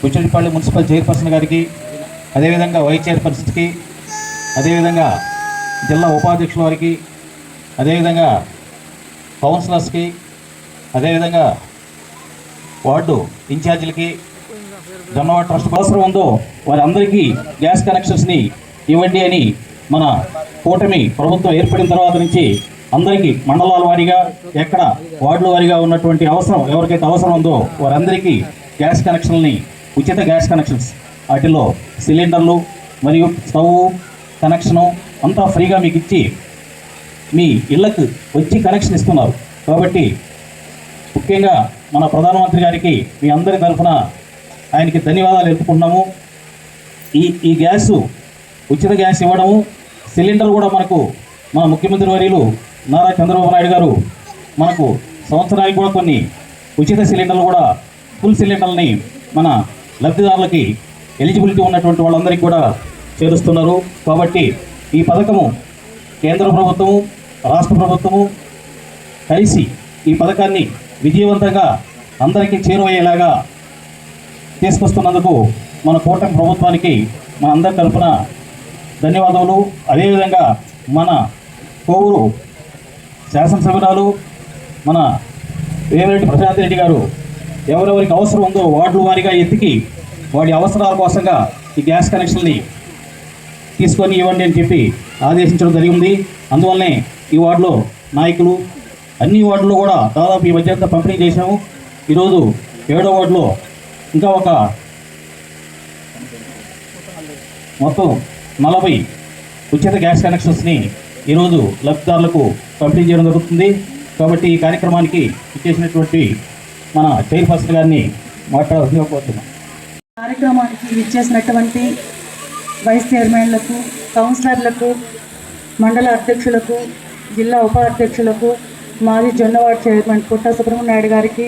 బుచ్చడిపల్లి municipal chairperson గారికి అదేవిధంగా vice చైర్పర్సన్కి అదేవిధంగా జిల్లా ఉపాధ్యక్షుల వారికి అదేవిధంగా కౌన్సిలర్స్కి అదేవిధంగా వార్డు ఇన్ఛార్జీలకి జొన్నవాడ ట్రస్ట్ అవసరం ఉందో వారందరికీ గ్యాస్ కనెక్షన్స్ని ఇవ్వండి అని మన కూటమి ప్రభుత్వం ఏర్పడిన తర్వాత నుంచి అందరికీ మండలాల వారీగా ఎక్కడ వార్డుల వారీగా ఉన్నటువంటి అవసరం ఎవరికైతే అవసరం ఉందో వారందరికీ గ్యాస్ కనెక్షన్ని ఉచిత గ్యాస్ కనెక్షన్స్ వాటిలో సిలిండర్లు మరియు స్టవ్ కనెక్షను అంతా ఫ్రీగా మీకు ఇచ్చి మీ ఇళ్ళకు వచ్చి కనెక్షన్ ఇస్తున్నారు. కాబట్టి ముఖ్యంగా మన ప్రధానమంత్రి గారికి మీ అందరి తరఫున ఆయనకి ధన్యవాదాలు తెలుపుకుంటున్నాము. ఈ ఈ గ్యాసు ఉచిత గ్యాస్ ఇవ్వడము సిలిండర్ కూడా మనకు మన ముఖ్యమంత్రి వర్యులు నారా చంద్రబాబు నాయుడు గారు మనకు సంవత్సరానికి కూడా కొన్ని ఉచిత సిలిండర్లు కూడా ఫుల్ సిలిండర్ని మన లబ్ధిదారులకి ఎలిజిబిలిటీ ఉన్నటువంటి వాళ్ళందరికీ కూడా చేరుస్తున్నారు. కాబట్టి ఈ పథకము కేంద్ర ప్రభుత్వము రాష్ట్ర ప్రభుత్వము కలిసి ఈ పథకాన్ని విజయవంతంగా అందరికీ చేరువయ్యేలాగా తీసుకొస్తున్నందుకు మన కూటమి ప్రభుత్వానికి మన అందరి తరఫున ధన్యవాదములు. అదేవిధంగా మన కోవూరు శాసనసభ్యురాలు మన వేమిరెడ్డి ప్రశాంత్ రెడ్డి గారు ఎవరెవరికి అవసరం ఉందో వార్డుల వారిగా ఎత్తికి వాడి అవసరాల కోసంగా ఈ గ్యాస్ కనెక్షన్ని తీసుకొని ఇవ్వండి అని చెప్పి ఆదేశించడం జరిగింది. అందువల్లనే ఈ వార్డులో నాయకులు అన్ని వార్డులో కూడా దాదాపు ఈ మధ్యంతా పంపిణీ చేశాము. ఈరోజు ఏడో వార్డులో ఇంకా ఒక మొత్తం నలభై ఉచిత గ్యాస్ కనెక్షన్స్ని ఈరోజు లబ్ధిదారులకు పంపిణీ చేయడం జరుగుతుంది. కాబట్టి ఈ కార్యక్రమానికి ఇచ్చేసినటువంటి మన చైర్పర్సన్ గారిని మాట్లాడాల్సిందిగా కోరుతున్నాం కార్యక్రమానికి ఇచ్చేసినటువంటి వైస్ చైర్మన్లకు కౌన్సిలర్లకు మండల అధ్యక్షులకు జిల్లా ఉపాధ్యక్షులకు మాజీ జొన్నవాడ చైర్మన్ పుట్ట సుబ్రహ్మణ్యాయుడు గారికి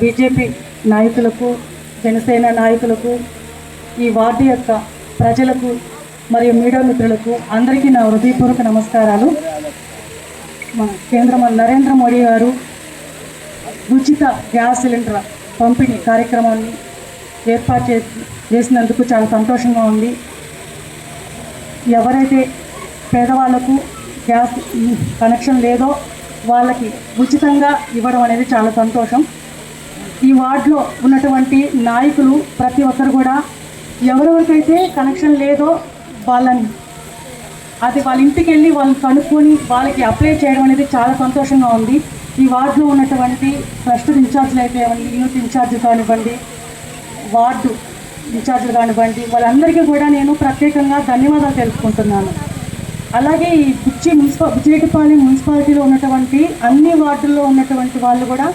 బీజేపీ నాయకులకు జనసేన నాయకులకు ఈ వార్డు యొక్క ప్రజలకు మరియు మీడియా మిత్రులకు అందరికీ నా హృదయపూర్వక నమస్కారాలు. మన కేంద్ర నరేంద్ర మోడీ గారు ఉచిత గ్యాస్ సిలిండర్ పంపిణీ కార్యక్రమాన్ని ఏర్పాటు చే చేసినందుకు చాలా సంతోషంగా ఉంది. ఎవరైతే పేదవాళ్ళకు గ్యాస్ కనెక్షన్ లేదో వాళ్ళకి ఉచితంగా ఇవ్వడం అనేది చాలా సంతోషం. ఈ వార్డులో ఉన్నటువంటి నాయకులు ప్రతి ఒక్కరు కూడా ఎవరెవరికైతే కనెక్షన్ లేదో వాళ్ళని అది వాళ్ళ ఇంటికి వెళ్ళి వాళ్ళని కనుక్కొని వాళ్ళకి అప్లై చేయడం అనేది చాలా సంతోషంగా ఉంది. ఈ వార్డులో ఉన్నటువంటి ట్రస్ట్ ఇన్ఛార్జ్లు అయితే యూత్ ఇన్ఛార్జ్ కానివ్వండి వార్డు ఇన్ఛార్జ్లు కానివ్వండి వాళ్ళందరికీ కూడా నేను ప్రత్యేకంగా ధన్యవాదాలు తెలుపుకుంటున్నాను. అలాగే ఈ బుచ్చి మున్సిపల్ బుచ్చిరెడ్డిపాలెం మున్సిపాలిటీలో ఉన్నటువంటి అన్ని వార్డుల్లో ఉన్నటువంటి వాళ్ళు కూడా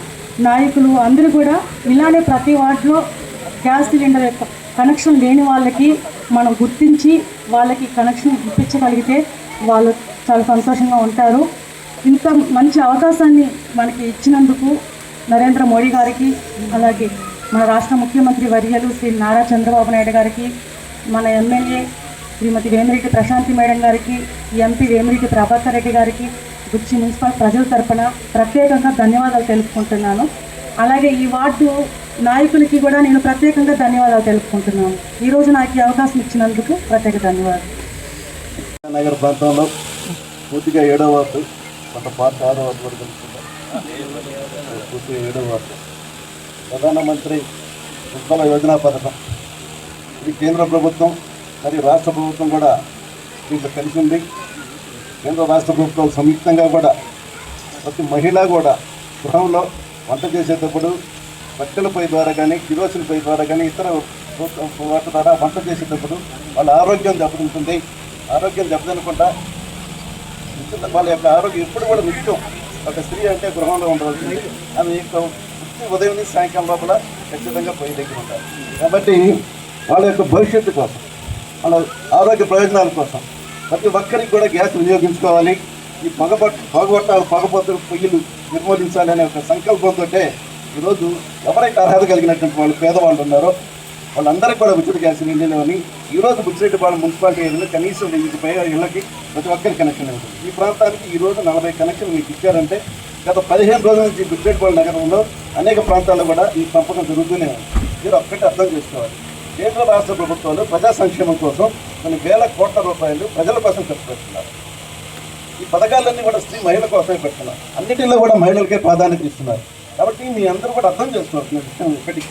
నాయకులు అందరూ కూడా ఇలానే ప్రతి వార్డులో గ్యాస్ సిలిండర్ యొక్క కనెక్షన్ లేని వాళ్ళకి మనం గుర్తించి వాళ్ళకి కనెక్షన్ ఇప్పించగలిగితే వాళ్ళు చాలా సంతోషంగా ఉంటారు. ఇంత మంచి అవకాశాన్ని మనకి ఇచ్చినందుకు నరేంద్ర మోడీ గారికి అలాగే మన రాష్ట్ర ముఖ్యమంత్రి వర్యలు శ్రీ నారా చంద్రబాబు నాయుడు గారికి మన ఎమ్మెల్యే శ్రీమతి వేమిరెడ్డి ప్రశాంతి మేడం గారికి ఎంపీ వేమిరెడ్డి ప్రభాకర్ రెడ్డి గారికి గుచ్చి మున్సిపల్ ప్రజల తరపున ప్రత్యేకంగా ధన్యవాదాలు తెలుపుకుంటున్నాను. అలాగే ఈ వార్డు నాయకులకి కూడా నేను ప్రత్యేకంగా ధన్యవాదాలు తెలుపుకుంటున్నాను. ఈరోజు నాకు ఈ అవకాశం ఇచ్చినందుకు ప్రత్యేక ధన్యవాదాలు. నగర ప్రాంతంలో పూర్తిగా ఏడో వార్డు. కొంత పార్ట్ ఆరో వార్డు కూడా కలుసుకుంటాం పూర్తిగా ఏడో వార్డు ప్రధానమంత్రి ఉజ్వల యోజన పథకం. ఇది కేంద్ర ప్రభుత్వం మరియు రాష్ట్ర ప్రభుత్వం కూడా దీంట్లో కలిసి ఉంది. కేంద్ర రాష్ట్ర ప్రభుత్వం సంయుక్తంగా కూడా ప్రతి మహిళ కూడా గృహంలో వంట చేసేటప్పుడు కట్టెల ద్వారా కానీ కిరోసిన్ ద్వారా కానీ ఇతర వాటి ద్వారా వంట చేసేటప్పుడు వాళ్ళ ఆరోగ్యం దెబ్బతింటుంది. ఆరోగ్యం దెబ్బతినకుండా వాళ్ళ యొక్క ఆరోగ్యం ఎప్పుడు కూడా నిత్యం ఒక స్త్రీ అంటే గృహంలో ఉండవలసింది. ఆమె యొక్క ఉదయం నుంచి సాయంకాలం లోపల ఖచ్చితంగా పొయ్యి దగ్గర ఉంటారు. కాబట్టి వాళ్ళ యొక్క భవిష్యత్తు కోసం వాళ్ళ ఆరోగ్య ప్రయోజనాల కోసం ప్రతి ఒక్కరికి కూడా గ్యాస్ వినియోగించుకోవాలి. ఈ పొగపట్ పొగబట్టాలు పొగపొత్తులు పొయ్యిలు నిర్మూలించాలి అనే ఒక సంకల్పంతో ఈరోజు ఎవరైతే అర్హత కలిగినటువంటి వాళ్ళు పేదవాళ్ళు ఉన్నారో వాళ్ళందరికీ కూడా ఉచిత గ్యాస్ సిలిండర్లు అని ఈరోజు బుచ్చిరెడ్డిపాలెం మున్సిపాలిటీ ఏరియాలో కనీసం వెయ్యికి పైగా ఇళ్ళకి ప్రతి ఒక్కరికి కనెక్షన్ ఉంటుంది. ఈ ప్రాంతానికి ఈరోజు నలభై కనెక్షన్ మీకు ఇచ్చారంటే గత పదిహేను రోజుల నుంచి బుచ్చిరెడ్డిపాలెం నగరంలో అనేక ప్రాంతాల్లో కూడా ఈ పంపకం జరుగుతూనే ఉంది. మీరు ఒక్కటి అర్థం చేసుకోవాలి. కేంద్ర రాష్ట్ర ప్రభుత్వాలు ప్రజా సంక్షేమం కోసం కొన్ని వేల కోట్ల రూపాయలు ప్రజల కోసం ఖర్చు పెడుతున్నారు. ఈ పథకాలన్నీ కూడా స్త్రీ మహిళల కోసమే పెడుతున్నారు. అన్నిటిలో కూడా మహిళలకే ప్రాధాన్యత ఇస్తున్నారు. కాబట్టి మీ అందరూ కూడా అర్థం చేసుకోవాల్సిన విషయం ఇప్పటికీ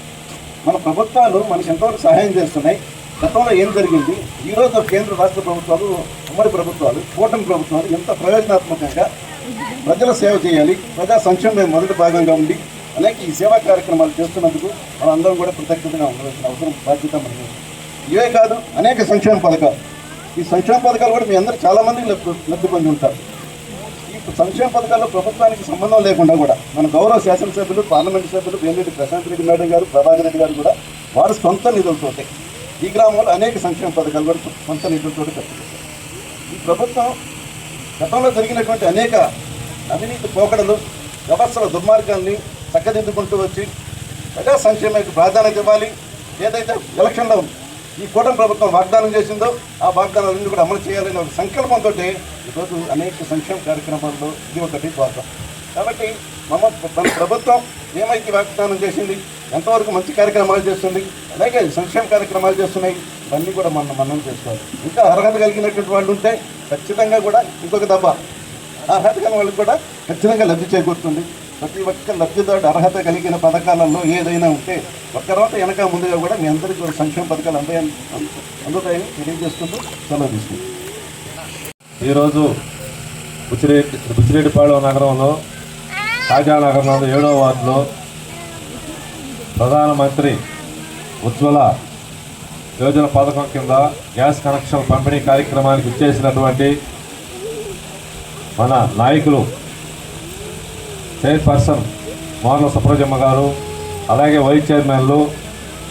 మన ప్రభుత్వాలు మనకి ఎంతవరకు సహాయం చేస్తున్నాయి గతంలో ఏం జరిగింది ఈరోజు కేంద్ర రాష్ట్ర ప్రభుత్వాలు ఉమ్మడి ప్రభుత్వాలు కూటమి ప్రభుత్వాలు ఎంత ప్రయోజనాత్మకంగా ప్రజల సేవ చేయాలి ప్రజా సంక్షేమం మొదటి భాగంగా ఉండి అనేక ఈ సేవా కార్యక్రమాలు చేస్తున్నందుకు మనందరం కూడా కృతజ్ఞతగా ఉండవలసిన అవసరం బాధ్యత మనకి ఇవే కాదు అనేక సంక్షేమ పథకాలు. ఈ సంక్షేమ పథకాలు కూడా మీ అందరూ చాలామంది లబ్ధి పొంది ఉంటారు. సంక్షేమ పథకాల్లో ప్రభుత్వానికి సంబంధం లేకుండా కూడా మన గౌరవ శాసనసభ్యులు పార్లమెంట్ సభ్యులు వేమిరెడ్డి ప్రశాంత్ రెడ్డి మేడం గారు ప్రభాకర్ రెడ్డి గారు కూడా వారు సొంత నిధులతోటి ఈ గ్రామంలో అనేక సంక్షేమ పథకాలు కూడా సొంత నిధులతోటి ఖర్చు ఈ ప్రభుత్వం గతంలో జరిగినటువంటి అనేక అవినీతి పోకడలు వ్యవస్థల దుర్మార్గాల్ని చక్కదిద్దుకుంటూ వచ్చి ప్రజా సంక్షేమానికి ప్రాధాన్యత ఇవ్వాలి. ఏదైతే ఎలక్షన్లో ఈ కూటమి ప్రభుత్వం వాగ్దానం చేసిందో ఆ వాగ్దానాలన్నీ కూడా అమలు చేయాలనే ఒక సంకల్పంతో ఈరోజు అనేక సంక్షేమ కార్యక్రమాల్లో ఇది ఒకటి భాగం కాబట్టి మమ్మ మన ప్రభుత్వం ఏమైతే వాగ్దానం చేసింది ఎంతవరకు మంచి కార్యక్రమాలు చేస్తుంది అలాగే సంక్షేమ కార్యక్రమాలు చేస్తున్నాయి ఇవన్నీ కూడా మనం మనం చేసుకోవాలి. ఇంకా అర్హత కలిగినటువంటి వాళ్ళు ఉంటే ఖచ్చితంగా కూడా ఇంకొక దెబ్బ అర్హత కలిగిన వాళ్ళకి కూడా ఖచ్చితంగా లబ్ధి చేకూరుతుంది. ప్రతి ఒక్క లబ్ధిదారుడు అర్హత కలిగిన పథకాలలో ఏదైనా ఉంటే ఒక్క తర్వాత వెనక ముందుగా కూడా మీ అందరికీ కూడా సంక్షేమ పథకాలు అందాయని అందుతాయని తెలియజేసుకుంటూ సెలవు తీసుకుంటాం ఈరోజు బుచ్చిరెడ్డి బుచ్చిరెడ్డిపాళెం నగరంలో కాజానగరంలో ఏడో వార్డులో ప్రధానమంత్రి ఉజ్వల యోజన పథకం కింద గ్యాస్ కనెక్షన్ పంపిణీ కార్యక్రమానికి ఇచ్చేసినటువంటి మన నాయకులు చైర్పర్సన్ మోర్ల సుప్రజమ్మ గారు అలాగే వైస్ చైర్మన్లు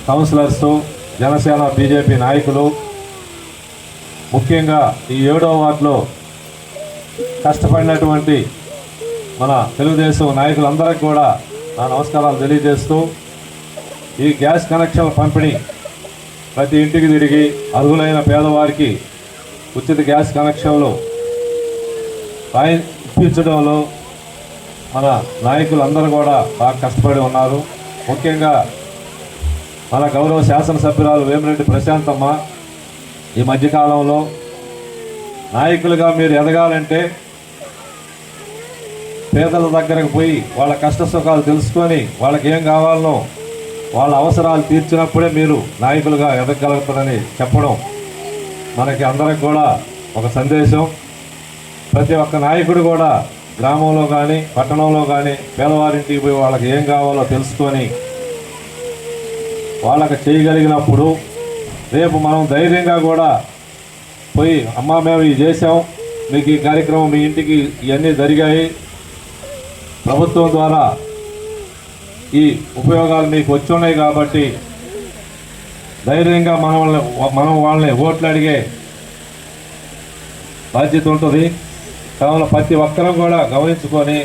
కౌన్సిలర్స్ జనసేన బీజేపీ నాయకులు. ముఖ్యంగా ఈ ఏడో వార్డులో కష్టపడినటువంటి మన తెలుగుదేశం నాయకులందరికీ కూడా నా నమస్కారాలు తెలియజేస్తూ ఈ గ్యాస్ కనెక్షన్ల పంపిణీ ప్రతి ఇంటికి తిరిగి అర్హులైన పేదవారికి ఉచిత గ్యాస్ కనెక్షన్లు రాయి ఇప్పించడంలో మన నాయకులందరూ కూడా బాగా కష్టపడి ఉన్నారు. ముఖ్యంగా మన గౌరవ శాసనసభ్యురాలు వేమిరెడ్డి ప్రశాంతమ్మ ఈ మధ్యకాలంలో నాయకులుగా మీరు ఎదగాలంటే పేదల దగ్గరకు పోయి వాళ్ళ కష్ట సుఖాలు తెలుసుకొని వాళ్ళకి ఏం కావాలనో వాళ్ళ అవసరాలు తీర్చినప్పుడే మీరు నాయకులుగా ఎదగలుగుతారని చెప్పడం మనకి అందరికి కూడా ఒక సందేశం. ప్రతి ఒక్క నాయకుడు కూడా గ్రామంలో కానీ పట్టణంలో కానీ పేదవారింటికి పోయి వాళ్ళకి ఏం కావాలో తెలుసుకొని వాళ్ళకి చేయగలిగినప్పుడు రేపు మనం ధైర్యంగా కూడా పోయి అమ్మ మేము ఇది చేసాం మీకు ఈ కార్యక్రమం మీ ఇంటికి ఇవన్నీ జరిగాయి. ప్రభుత్వం ద్వారా ఈ ఉపయోగాలు మీకు వచ్చి ఉన్నాయి కాబట్టి ధైర్యంగా మనం మనం వాళ్ళని ఓట్లు అడిగే బాధ్యత ఉంటుంది. కావున ప్రతి ఒక్కరూ కూడా గమనించుకొని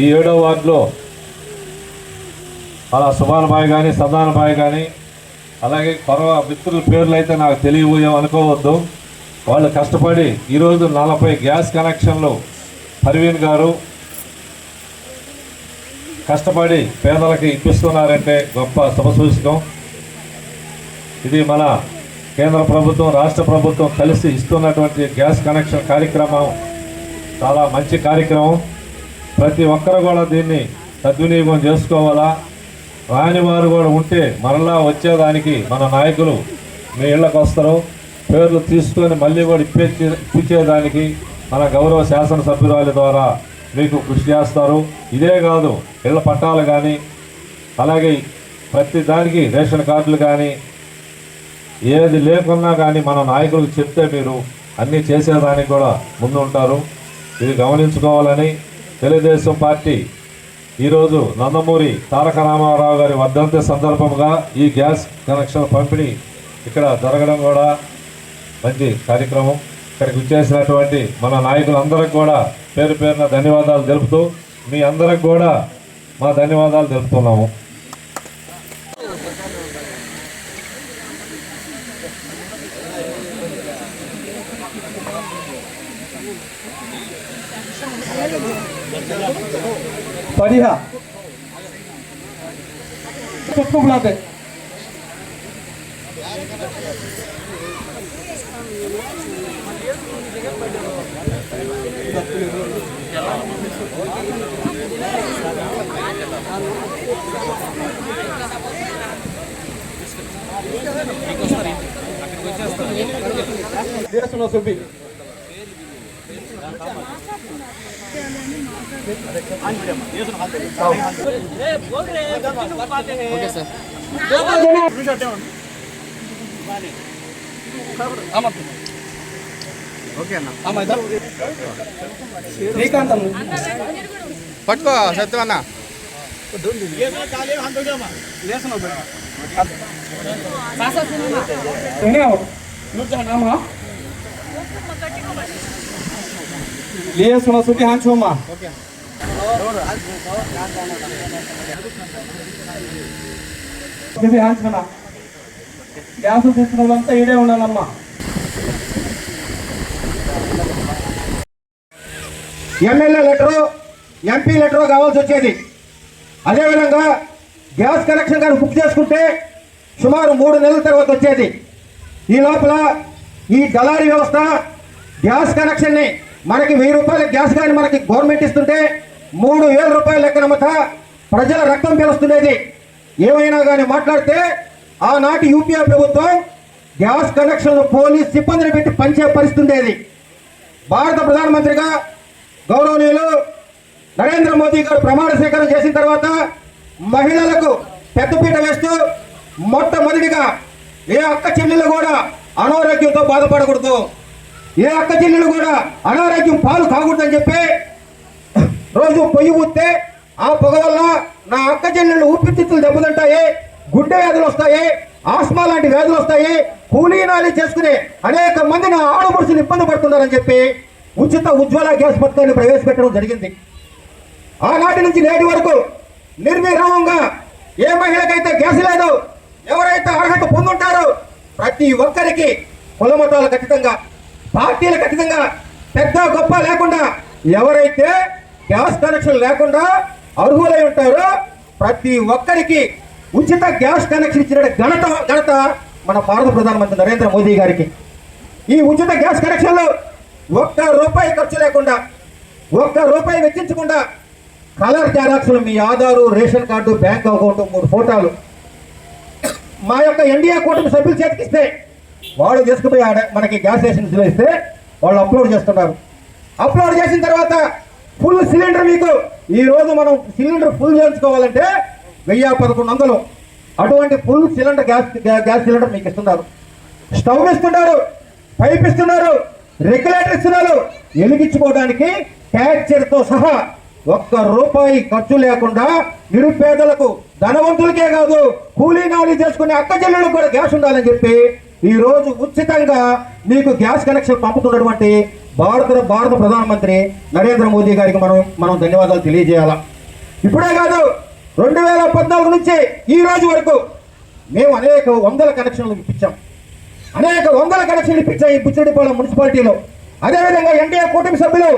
ఈ ఏడో వార్డులో అలా సుభానుభాయ్ కానీ సదానుభాయ్ కానీ అలాగే కొరవ మిత్రుల పేర్లు అయితే నాకు తెలియవు అనుకోవద్దు. వాళ్ళు కష్టపడి ఈరోజు నలభై గ్యాస్ కనెక్షన్లు పర్వీన్ గారు కష్టపడి పేదలకి ఇప్పిస్తున్నారంటే గొప్ప శుభసూచకం. ఇది మన కేంద్ర ప్రభుత్వం రాష్ట్ర ప్రభుత్వం కలిసి ఇస్తున్నటువంటి గ్యాస్ కనెక్షన్ కార్యక్రమం. చాలా మంచి కార్యక్రమం. ప్రతి ఒక్కరు కూడా దీన్ని సద్వినియోగం చేసుకోవాలా? రాని వారు కూడా ఉంటే మరలా వచ్చేదానికి మన నాయకులు మీ ఇళ్ళకి వస్తారు. పేర్లు తీసుకొని మళ్ళీ కూడా ఇప్పించే ఇప్పించేదానికి మన గౌరవ శాసనసభ్యురాలి ద్వారా మీకు కృషి చేస్తారు. ఇదే కాదు ఇళ్ళ పట్టాలు కానీ అలాగే ప్రతి దానికి రేషన్ కార్డులు కానీ ఏది లేకున్నా కానీ మన నాయకులకు చెప్తే మీరు అన్నీ చేసేదానికి కూడా ముందు ఉంటారు ఇది గమనించుకోవాలని తెలుగుదేశం పార్టీ ఈరోజు నందమూరి తారక రామారావు గారి వర్ధంతి సందర్భంగా ఈ గ్యాస్ కనెక్షన్ పంపిణీ ఇక్కడ జరగడం కూడా మంచి కార్యక్రమం. ఇక్కడికి వచ్చేసినటువంటి మన నాయకులందరికి కూడా పేరు పేరున ధన్యవాదాలు తెలుపుతూ మీ అందరికి కూడా మా ధన్యవాదాలు తెలుపుతున్నాము. बढ़िया किसको बुलाते దేశంలో సుబ్బి పట్టుకో సత్యవన్న లేసున్నా సుఖి హాంచోమ్మా ఓకే గ్యాస్ వాళ్ళంతా ఎమ్మెల్యే లెటరు ఎంపీ లెటరు కావాల్సి వచ్చేది. అదేవిధంగా గ్యాస్ కనెక్షన్ కానీ బుక్ చేసుకుంటే సుమారు మూడు నెలల తర్వాత వచ్చేది. ఈ లోపల ఈ దళారీ వ్యవస్థ గ్యాస్ కనెక్షన్ని మనకి వెయ్యి రూపాయల గ్యాస్ కానీ మనకి గవర్నమెంట్ ఇస్తుంటే మూడు వేల రూపాయల లెక్కనమ్మత ప్రజల రక్తం పీలుస్తుండేది ఏమైనా కానీ మాట్లాడితే ఆనాటి యూపీఏ ప్రభుత్వం గ్యాస్ కనెక్షన్లు పోలీస్ సిబ్బందిని పెట్టి పంచే పరిస్థితి ఉండేది భారత ప్రధానమంత్రిగా గౌరవనీయులు నరేంద్ర మోదీ గారు ప్రమాణ స్వీకారం చేసిన తర్వాత మహిళలకు పెద్దపీట వేస్తూ మొట్టమొదటిగా ఏ అక్క చెల్లెలు కూడా అనారోగ్యంతో బాధపడకూడదు. ఏ అక్క చెల్లెలు కూడా అనారోగ్యం పాలు కాకూడదని చెప్పి రోజు పొయ్యి ఊస్తే ఆ పొగ వల్ల నా అక్క చెల్లెళ్ళు ఊపిరితిత్తులు దెబ్బతింటాయి గుడ్డ వ్యాధులు వస్తాయి ఆస్మా లాంటి వ్యాధులు వస్తాయి. కూలీనాలి చేసుకునే అనేక మంది నా ఆడపడుచులు ఇబ్బంది పడుతున్నారని చెప్పి ఉచిత ఉజ్వల గ్యాస్ పథకాన్ని ప్రవేశపెట్టడం జరిగింది. ఆనాటి నుంచి నేటి వరకు నిర్విరామంగా ఏ మహిళకైతే గ్యాస్ లేదు ఎవరైతే అర్హత పొందుంటారో ప్రతి ఒక్కరికి కులమతాలు ఖచ్చితంగా పార్టీలు ఖచ్చితంగా పెద్ద గొప్ప లేకుండా ఎవరైతే గ్యాస్ కనెక్షన్ లేకుండా అర్హులై ఉంటారో. ప్రతి ఒక్కరికి ఉచిత గ్యాస్ కనెక్షన్ ఇచ్చిన ఘనత ఘనత మన భారత ప్రధానమంత్రి నరేంద్ర మోదీ గారికి. ఈ ఉచిత గ్యాస్ కనెక్షన్లు ఒక్క రూపాయి ఖర్చు లేకుండా ఒక్క రూపాయి వెచ్చించకుండా కలర్ జెరాక్స్లు మీ Aadhaar ration card bank account మూడు ఫోటోలు మా యొక్క ఎన్డీఏ కూటమి సభ్యులు చేతికిస్తే వాళ్ళు తీసుకుపోయి ఆడ మనకి గ్యాస్ స్టేషన్స్ ఇస్తే వాళ్ళు అప్లోడ్ చేస్తున్నారు. అప్లోడ్ చేసిన తర్వాత ఫుల్ సిలిండర్ మీకు. ఈ రోజు మనం సిలిండర్ ఫుల్ చేయించుకోవాలంటే వెయ్యి పదకొండు వందలు. అటువంటి full cylinder gas gas cylinder మీకు ఇస్తున్నారు. స్టవ్ ఇస్తున్నారు పైప్ ఇస్తున్నారు రెగ్యులేటర్ ఇస్తున్నారు. వెలిగించుకోవడానికి ట్యాక్చర్తో సహా ఒక్క రూపాయి ఖర్చు లేకుండా నిరుపేదలకు ధనవంతులకే కాదు కూలీ నాలి చేసుకునే అక్క చెల్లెలకు కూడా గ్యాస్ ఉండాలని చెప్పి ఈ రోజు ఉచితంగా మీకు గ్యాస్ కనెక్షన్ పంపుతున్నటువంటి భారత భారత ప్రధానమంత్రి నరేంద్ర మోదీ గారికి మనం మనం ధన్యవాదాలు తెలియజేయాలా? ఇప్పుడే కాదు రెండు వేల పద్నాలుగు నుంచి ఈ రోజు వరకు మేము అనేక వందల కనెక్షన్లు ఇప్పించాం. అనేక వందల కనెక్షన్లు ఇప్పించాం ఈ బుచ్చిరెడ్డిపాలెం మున్సిపాలిటీలో. అదేవిధంగా ఎన్డీఏ కూటమి సభ్యులు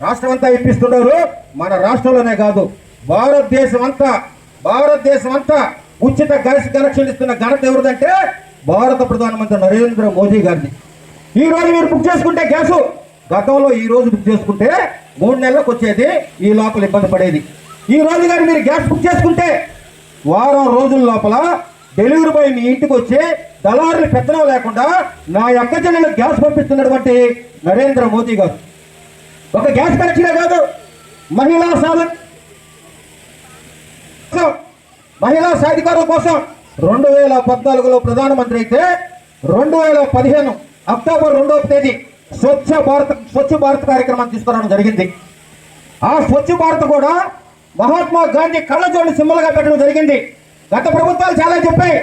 రాష్ట్రం అంతా ఇప్పిస్తున్నారు మన రాష్ట్రంలోనే కాదు భారతదేశం అంతా భారతదేశం అంతా ఉచిత గ్యాస్ కనెక్షన్ ఇస్తున్న ఘనత ఎవరిదంటే భారత ప్రధానమంత్రి నరేంద్ర మోదీ గారిది. ఈ రోజు మీరు బుక్ చేసుకుంటే గ్యాసు గతంలో ఈ రోజు బుక్ చేసుకుంటే మూడు నెలలకు వచ్చేది ఈ లోపల ఇబ్బంది పడేది. ఈ రోజు కానీ మీరు గ్యాస్ బుక్ చేసుకుంటే వారం రోజుల లోపల డెలివరీ బాయ్ మీ ఇంటికి వచ్చి దళారులు పెత్తనం లేకుండా నా యొక్క చెల్లెలు గ్యాస్ పంపిస్తున్నటువంటి నరేంద్ర మోదీ గారు. ఒక గ్యాస్ కనెక్షనే కాదు మహిళా సాధన మహిళా సాధికారుల కోసం రెండు వేల పద్నాలుగులో ప్రధానమంత్రి అయితే రెండు వేల పదిహేను అక్టోబర్ రెండవ తేదీ స్వచ్ఛ భారత్ స్వచ్ఛ భారత్ కార్యక్రమాన్ని తీసుకురావడం జరిగింది. ఆ స్వచ్ఛ భారత్ కూడా మహాత్మా గాంధీ కళ్ళజోడు సింబల్గా పెట్టడం జరిగింది. గత ప్రభుత్వాలు చాలా చెప్పాయి.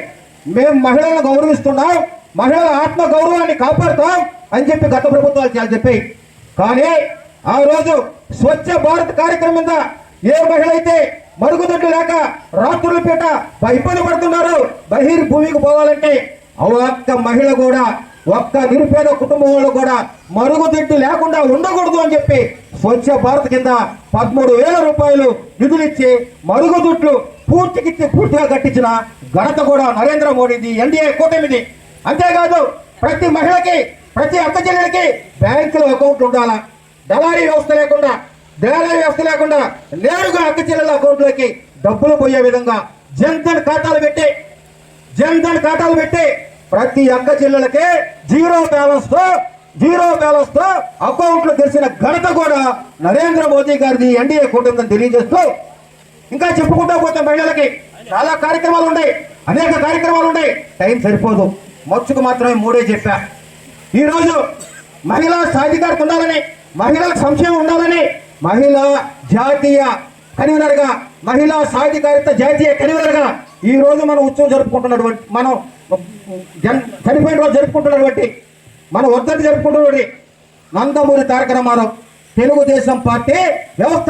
మేము మహిళలను గౌరవిస్తున్నాం మహిళల ఆత్మ గౌరవాన్ని కాపాడుతాం అని చెప్పి గత ప్రభుత్వాలు చాలా చెప్పాయి. కానీ ఆ రోజు స్వచ్ఛ భారత్ కార్యక్రమం మీద ఏ మహిళ అయితే మరుగుదొడ్లు లేక రాత్రుల పీట ఇబ్బంది పడుతున్నారు బహిర్భూమికి పోవాలంటే ఆ ఒక్క మహిళ కూడా ఒక్క నిరుపేద కుటుంబం వాళ్ళు కూడా మరుగుదొడ్డి లేకుండా ఉండకూడదు అని చెప్పి స్వచ్ఛ భారత్ కింద పదమూడు వేల రూపాయలు నిధులిచ్చి మరుగుదొడ్లు పూర్తికిచ్చి పూర్తిగా కట్టించిన ఘనత కూడా నరేంద్ర మోడీది ఎన్డీఏ కూటమిది. అంతేకాదు ప్రతి మహిళకి ప్రతి అక్క చెల్లెలకి బ్యాంకులో అకౌంట్ ఉండాలా. దళారీ వ్యవస్థ లేకుండా దళారీ వ్యవస్థ లేకుండా నేరుగా అక్క చెల్లెల అకౌంట్లోకి డబ్బులు పోయే విధంగా జన్ధన్ ఖాతాలు పెట్టి జన్ధన్ ఖాతాలు పెట్టి ప్రతి అక్క చెల్లెలకి జీరో బ్యాలెన్స్తో జీరో బ్యాలెన్స్తో అకౌంట్లు తెరిచిన ఘనత కూడా నరేంద్ర మోదీ గారిది ఎన్డీఏ కూటమిని తెలియజేస్తూ ఇంకా చెప్పుకుంటూ పోతే మహిళలకి చాలా కార్యక్రమాలు ఉన్నాయి అనేక కార్యక్రమాలు ఉన్నాయి. టైం సరిపోదు. మచ్చుకు మాత్రమే మూడే చెప్పా. ఈరోజు మహిళా సాధికారత ఉండాలని మహిళలకు సంక్షేమం ఉండాలని మహిళా జాతీయ కన్వీనర్గా మహిళా సాధికారిత జాతీయ కన్వీనర్గా ఈ రోజు మనం ఉత్సవం జరుపుకుంటున్నటువంటి మనం జన్ చనిపోయిన రోజు జరుపుకుంటున్నటువంటి మన వర్ధంతి జరుపుకుంటున్నటువంటి నందమూరి తారక రామారావు తెలుగుదేశం పార్టీ వ్యవస్థ